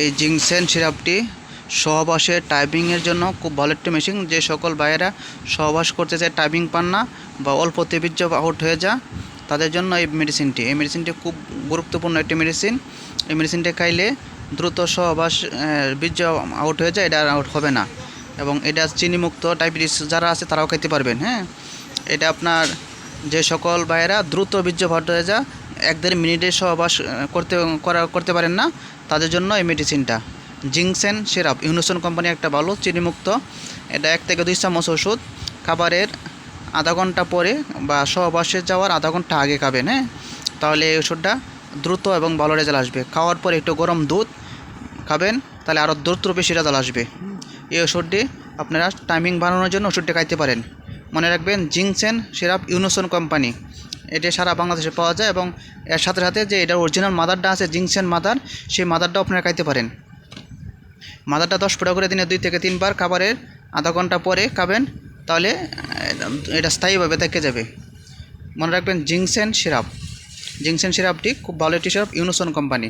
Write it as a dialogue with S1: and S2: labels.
S1: এই জিংসেন সিরাপটি সহবাসে টাইপিংয়ের জন্য খুব ভালো একটি মেশিন যে সকল ভাইয়েরা সহবাস করতে চায়, টাইপিং পান না বা অল্প বীর্য আউট হয়ে যা তাদের জন্য এই মেডিসিনটি এই মেডিসিনটি খুব গুরুত্বপূর্ণ একটি মেডিসিন এই মেডিসিনটি খাইলে দ্রুত সহবাস বীর্য আউট হয়ে যায়, এটা আউট হবে না। এবং এটা চিনিমুক্ত ডায়াবেটিস যারা আছে, তারাও খেতে পারবেন হ্যাঁ? এটা আপনার যে সকল ভাইয়েরা দ্রুত বীর্য ভাট হয়ে যা এক দেড় মিনিটে সহবাস করতে, করা, করতে পারেন না। তাদের জন্য এই মেডিসিনটা জিংসেন সিরাপ, ইউনিসন কোম্পানি একটা ভালো, চিনিমুক্ত। এটা এক থেকে দুই চামচ ওষুধ। খাবারের আধা ঘণ্টা পরে বা সহবাসে যাওয়ার আধা ঘণ্টা আগে খাবেন হ্যাঁ? তাহলে এই ওষুধটা দ্রুত এবং ভালো রেজাল্ট আসবে। খাওয়ার পরে একটু গরম দুধ খাবেন, তাহলে আরও দ্রুত বেশি রেজাল্ট আসবে। এই ওষুধটি আপনারা টাইমিং বানানোর জন্য ওষুধটি খাইতে পারেন। মনে রাখবেন, জিংসেন সিরাপ, ইউনোসন কোম্পানি। এটা সারা বাংলাদেশে পাওয়া যায় এবং এর সাথে সাথে যে এটার অরিজিনাল মাদারটা আছে জিংসেন মাদার সেই মাদারটাও আপনারা খাইতে পারেন। মাদারটা দশ ফুটা করে দিনে দুই থেকে তিনবার খাবারের আধা ঘণ্টা পরে খাবেন, তাহলে এটা স্থায়ীভাবে থেকে যাবে। মনে রাখবেন জিংসেন সিরাপ। জিংসেন সিরাপটি খুব ভালো একটি সিরাপ, ইউনোসন কোম্পানি